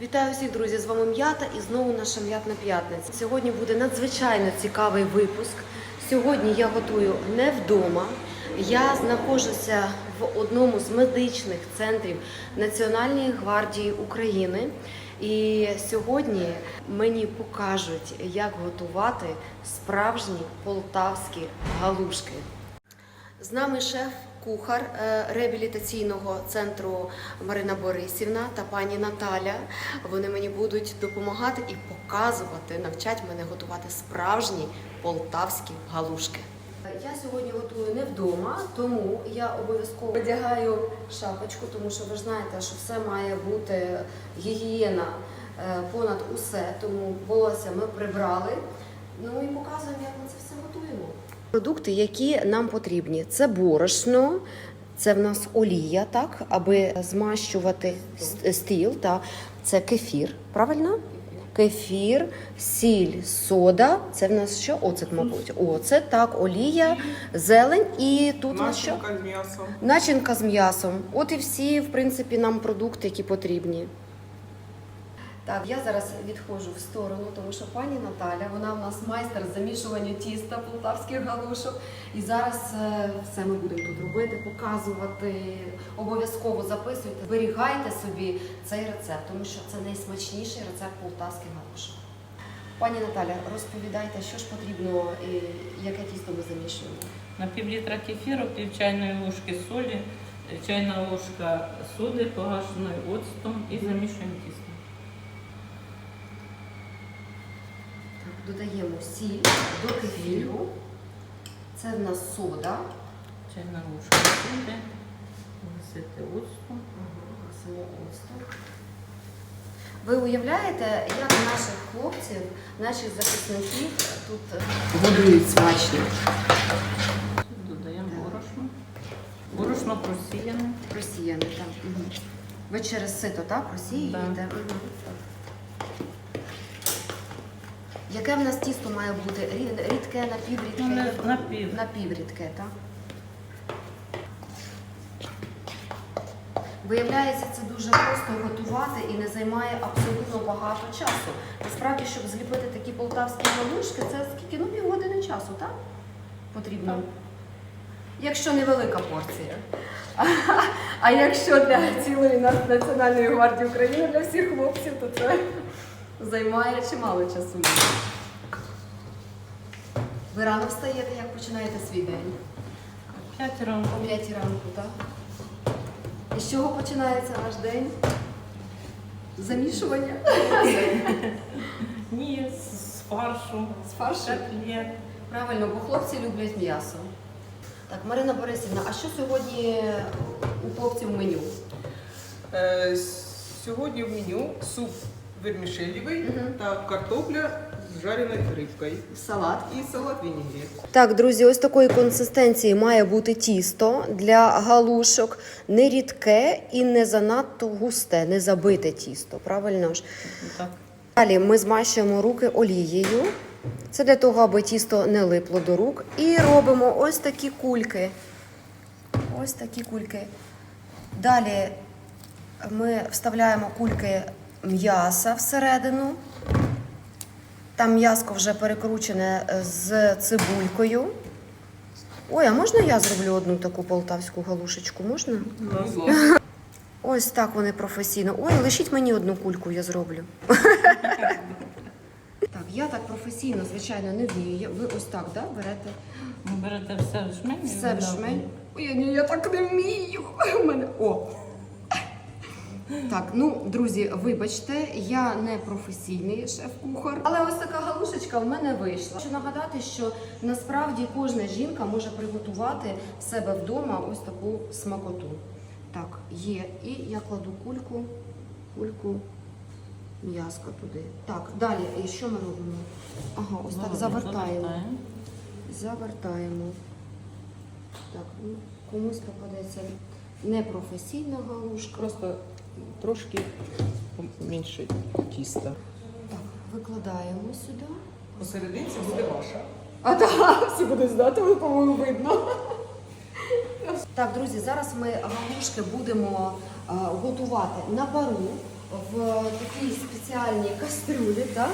Вітаю всіх, друзі! З вами М'ята і знову наша м'ятна п'ятниця. Сьогодні буде надзвичайно цікавий випуск. Сьогодні я готую не вдома. Я знаходжуся в одному з медичних центрів Національної гвардії України. І сьогодні мені покажуть, як готувати справжні полтавські галушки. З нами шеф-кухар е, реабілітаційного центру Марина Борисівна та пані Наталя. Вони мені будуть допомагати і показувати, навчать мене готувати справжні полтавські галушки. Я сьогодні готую не вдома, тому я обов'язково одягаю шапочку, тому що ви ж знаєте, що все має бути гігієна е, понад усе. Тому волосся ми прибрали. Ну і показуємо, як ми це все готуємо. Продукти, які нам потрібні, це борошно, це в нас олія, так, аби змащувати стіл. Та це кефір, правильно? Кефір, сіль, сода. Це в нас що? Оцет, мабуть. Оцет, так, олія, зелень і тут нас що? Начинка з м'ясом. Начинка з м'ясом. От і всі, в принципі, нам продукти, які потрібні. Так, я зараз відходжу в сторону, тому що пані Наталя, вона в нас майстер замішування тіста полтавських галушок. І зараз е, все ми будемо тут робити, показувати. Обов'язково записуйте, зберігайте собі цей рецепт, тому що це найсмачніший рецепт полтавських галушок. Пані Наталя, розповідайте, що ж потрібно і яке тісто ми замішуємо. На пів літра кефіру, пів чайної ложки солі, чайна ложка соди, погашеної оцтом і замішуємо тісто. Так, додаємо сіль до кефіру. Це в нас сода. Чайна ложка соди, висити оцтом. Гасимо оцтом. Ви уявляєте, як наших хлопців, наших захисників тут е, годують смачно? Додаємо борошно. Борошно просіяне. Просіяне, так. Угу. Ви через сито, так, просіюєте? Да. Мгм. Яке в нас тісто має бути? Рі- Рідке, напіврідке? Ну, не напів. Напіврідке, так? Виявляється, це дуже просто готувати і не займає абсолютно багато часу. Насправді, щоб зліпити такі полтавські галушки, це скільки? Ну, півгодини часу, так? Потрібно. Так. Якщо невелика порція. А якщо для цілої Національної гвардії України, для всіх хлопців, то це займає чимало часу. Ви рано встаєте, як починаєте свій день? П'ять ранку. О 5 ранку, так? І з чого починається ваш день? Замішування? Ні, з з фаршу. З фаршу? Котлет. Правильно, бо хлопці люблять м'ясо. Так, Марина Борисівна, а що сьогодні у хлопців в меню? Е, Сьогодні в меню суп вермішелєвий та картопля з жареною рибкою. Салат. І салат вінігрет. Так, друзі, ось такої консистенції має бути тісто для галушок. Не рідке і не занадто густе, не забите тісто, правильно ж? Так. Далі ми змащуємо руки олією. Це для того, аби тісто не липло до рук. І робимо ось такі кульки. Ось такі кульки. Далі ми вставляємо кульки м'яса всередину. Там м'яско вже перекручене е, з цибулькою. Ой, а можна я зроблю одну таку полтавську галушечку? Можна? Ось так вони професійно. Ой, лишіть мені одну кульку, я зроблю. Так, я так професійно, звичайно, не вмію. Ви ось так, да, берете берете все в жмень. все в жмень. Ой, я так не вмію. У мене о. Так, ну, друзі, вибачте, я не професійний шеф-кухар, але ось така галушечка в мене вийшла. Хочу нагадати, що насправді кожна жінка може приготувати в себе вдома ось таку смакоту. Так, є. І я кладу кульку, кульку м'яска туди. Так, далі, і що ми робимо? Ага, ось так завертаємо. Завертаємо. Так, ну, комусь попадеться непрофесійна галушка. Просто трошки менше тіста. Так, викладаємо сюди. Посерединці буде ваша. А так, всі будуть знати, кому видно. Так, друзі, зараз ми галушки будемо а, готувати на пару. в такій спеціальній кастрюлі. Так?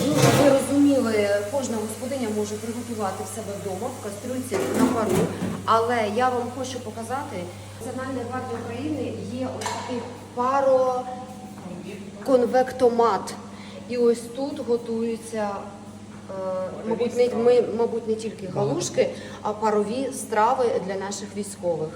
Ну, ви розуміли, кожна господиня може приготувати в себе вдома в кастрюльці на пару. Але я вам хочу показати, в Національній гвардії України є ось такий пароконвектомат. І ось тут готуються, е, мабуть, не, ми, мабуть, не тільки галушки, а парові страви для наших військових.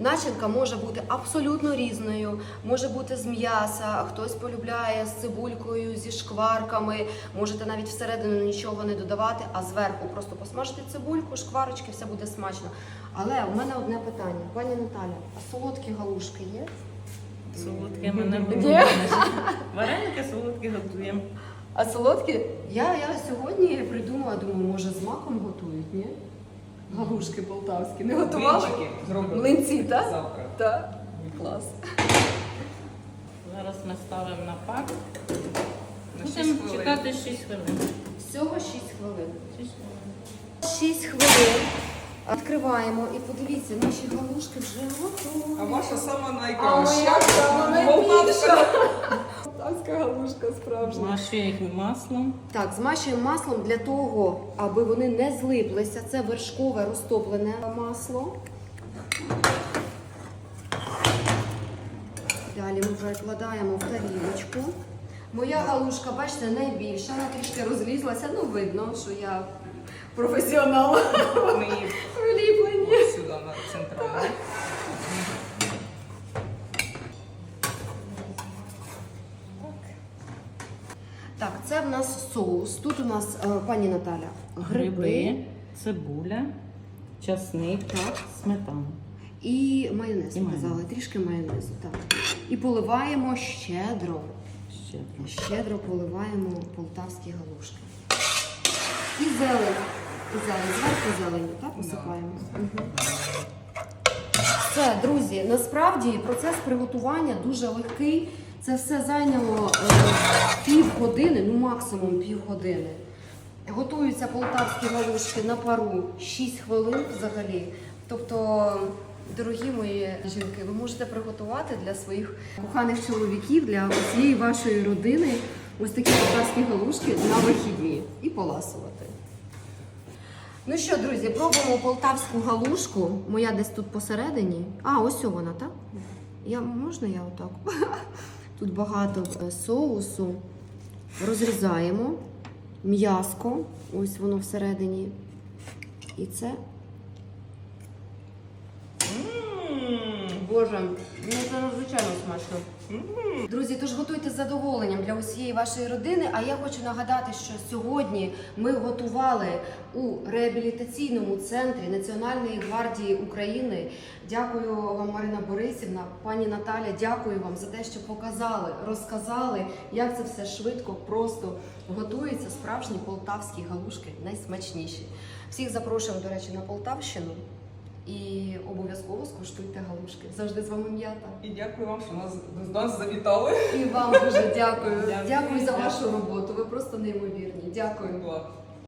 Начинка може бути абсолютно різною, може бути з м'яса, хтось полюбляє з цибулькою, зі шкварками. Можете навіть всередину нічого не додавати, а зверху просто посмажити цибульку, шкварочки, все буде смачно. Але у мене одне питання, пані Наталя, а солодкі галушки є? Солодке мене буде. Є? Вареники солодкі готуємо. А солодкі? Я, я сьогодні придумала, думаю, може з маком готують, ні? Галушки полтавські. Не готували? Блинчики Млинці, так? завтра. Так. Клас. Зараз ми ставимо на пак. Будемо чекати 6 хвилин. Всього 6 хвилин. 6 хвилин. 6 хвилин. Відкриваємо і подивіться, наші галушки вже ваша сама А моя найкраща. найбільша. Полтавська галушка справжня. Змащуємо їх маслом. Так, змащуємо маслом для того, аби вони не злиплися. Це вершкове розтоплене масло. Далі ми перекладаємо в тарілочку. Моя галушка, бачите, найбільша, вона трішки розлізлася. Ну, видно, що я професіонал Ми її в ліпленні. сюди на центральну. Так, це в нас соус. Тут у нас, е, пані Наталя, гриби, Гриби, цибуля, часник, Так. сметана. і майонез. І майонез. Казали, трішки майонезу. Так. І поливаємо щедро. Ще Щедро поливаємо полтавські галушки. І зелень. І зелень. Зверху зеленю, так, посипаємо. Мгм. Все, друзі, насправді процес приготування дуже легкий. Це все зайняло е, півгодини, ну максимум півгодини. Готуються полтавські галушки на пару 6 хвилин взагалі. Тобто, дорогі мої жінки, ви можете приготувати для своїх коханих чоловіків, для усієї вашої родини ось такі полтавські галушки на вихідні і поласувати. Ну що, друзі, пробуємо полтавську галушку. Моя десь тут посередині. А, ось вона, так? Я, можна я отак? Тут багато е, соусу. Розрізаємо м'яско. Ось воно всередині. І це. Боже, ну це надзвичайно смачно. Друзі, тож готуйте з задоволенням для усієї вашої родини. А я хочу нагадати, що сьогодні ми готували у реабілітаційному центрі Національної гвардії України. Дякую вам, Марина Борисівна, пані Наталя. Дякую вам за те, що показали, розказали, як це все швидко, просто готується справжні полтавські галушки, найсмачніші. Всіх запрошуємо, до речі, на Полтавщину. І обов'язково скуштуйте галушки. Завжди з вами м'ята. І дякую вам, що нас, до нас завітали. І вам дуже дякую. Дякую. Дякую за вашу роботу. Ви просто неймовірні. Дякую.